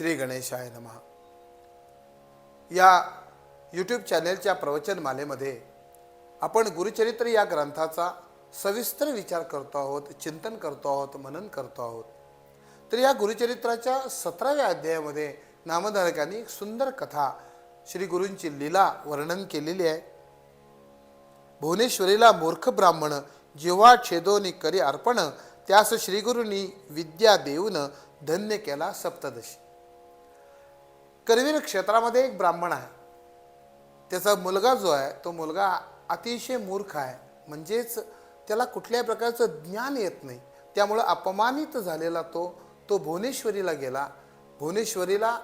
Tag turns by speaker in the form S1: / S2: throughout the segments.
S1: श्री गणेशाय नमः. या यूट्यूब चॅनेलच्या प्रवचनमालेमध्ये आपण गुरुचरित्र या ग्रंथाचा सविस्तर विचार करतो आहोत चिंतन करतो आहोत मनन करतो आहोत. तर या गुरुचरित्राच्या सतराव्या अध्यायामध्ये नामधारकांनी एक सुंदर कथा श्री गुरूंची लीला वर्णन केलेली आहे. भुवनेश्वरीला मूर्ख ब्राह्मण जेव्हा छेदोनी करी अर्पण त्यास श्रीगुरूंनी विद्या देऊन धन्य केला सप्तदशी. करवीर क्षेत्रामध्ये एक ब्राह्मण आहे. त्याचा मुलगा जो आहे तो मुलगा अतिशय मूर्ख आहे. म्हणजेच त्याला कुठल्याही प्रकारचं ज्ञान येत नाही. त्यामुळं अपमानित झालेला तो तो भुवनेश्वरीला गेला. भुवनेश्वरीला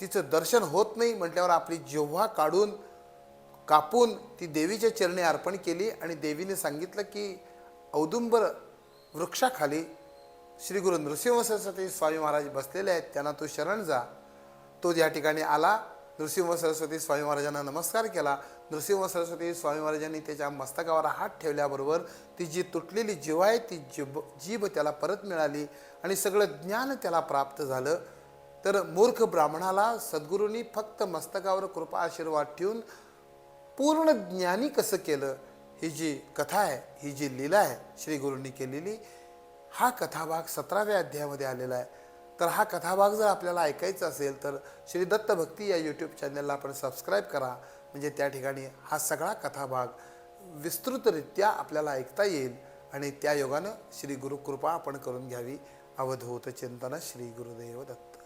S1: तिचं दर्शन होत नाही म्हटल्यावर आपली जेव्हा काढून कापून ती देवीच्या चरणी अर्पण केली आणि देवीने सांगितलं की औदुंबर वृक्षाखाली श्री गुरु नृसिंह सरस्वती स्वामी महाराज बसलेले आहेत त्यांना तू शरण जा. तो या ठिकाणी आला. नृसिंह सरस्वती स्वामी महाराजांना नमस्कार केला. नृसिंह सरस्वती स्वामी महाराजांनी त्याच्या मस्तकावर हात ठेवल्याबरोबर ती जी तुटलेली जीव आहे ती जीभ जीभ त्याला परत मिळाली आणि सगळं ज्ञान त्याला प्राप्त झालं. तर मूर्ख ब्राह्मणाला सद्गुरूंनी फक्त मस्तकावर कृपा आशीर्वाद ठेवून पूर्ण ज्ञानी कसं केलं? ही जी कथा आहे ही जी लीला आहे श्री गुरूंनी केलेली हा कथाभाग सतराव्या अध्यायामध्ये आलेला आहे. तर हा कथाभाग जर आपल्याला ऐकायचा असेल तर श्री दत्त भक्ती या यूट्यूब चॅनलला आपण सबस्क्राईब करा. म्हणजे त्या ठिकाणी हा सगळा कथाभाग विस्तृतरित्या आपल्याला ऐकता येईल आणि त्या योगानं श्री गुरुकृपा आपण करून घ्यावी. अवधूत चिंतन श्री गुरुदेव दत्त.